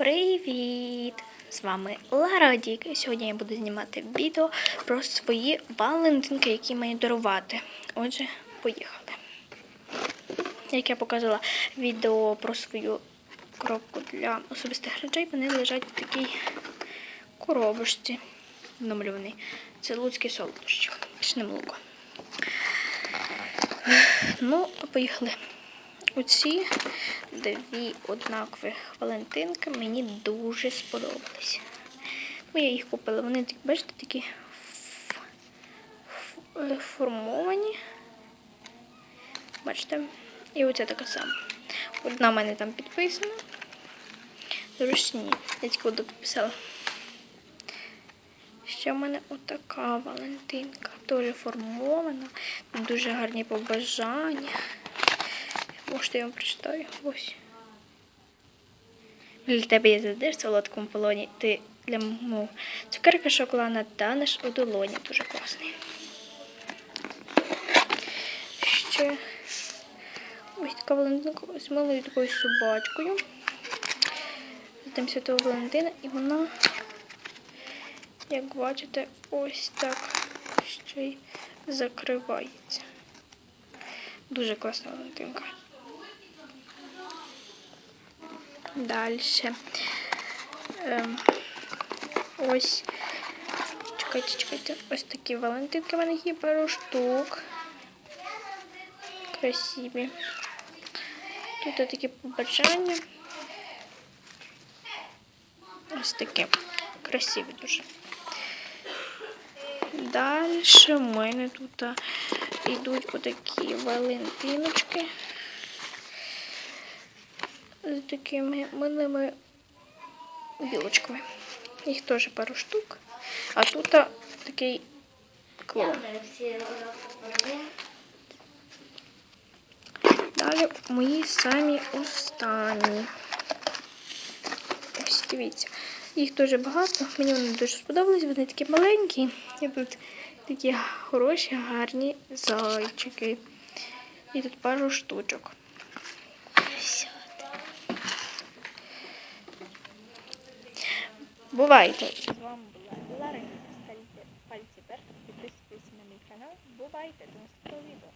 Привіт! З вами Лара Дік. І Сьогодні я буду знімати відео про свої валентинки, які маю дарувати. Отже, поїхали. Як я показала відео про свою коробку для особистих речей, вони лежать в такій коробочці намальованій. Це луцькі солодощі. Пішне молоко. Ну, поїхали. Оці дві однакові валентинки мені дуже сподобались. Бо я їх купила. Вони, бачите, такі формовані. Бачите? І оця така сама. Одна в мене там підписана. Ручні. Я тільки підписала. Ще в мене отака Валентинка. Теж формована. Дуже гарні побажання. Можете я вам прочитаю. Ось. Для тебе я завжди в солодкому полоні. Ти для мов. Цукерка шоколадна танеш у долоні. Дуже класний. Ще ось така Валентинка з малою такою собачкою. Днем Святого Валентина. І вона, як бачите, ось так ще й закривається. Дуже класна Валентинка. Далі. Ем, ось. Чекайте, чекайте. Ось такі валентинки в мене є пару штук. Красиві. Тут такі побажання. Ось такі. Красиві дуже. Далі в мене тут йдуть отакі валентиночки з такими милими білочками. Їх теж пару штук. А тут такий клоун. Далі мої самі останні. Ось дивіться. Їх дуже багато. Мені вони дуже сподобались. Вони такі маленькі. І тут такі хороші, гарні зайчики. І тут пару штучок. Бувайте. З вами була Ларина. Ставте пальці підписуйтесь на мій канал. Бувайте до наступного відео.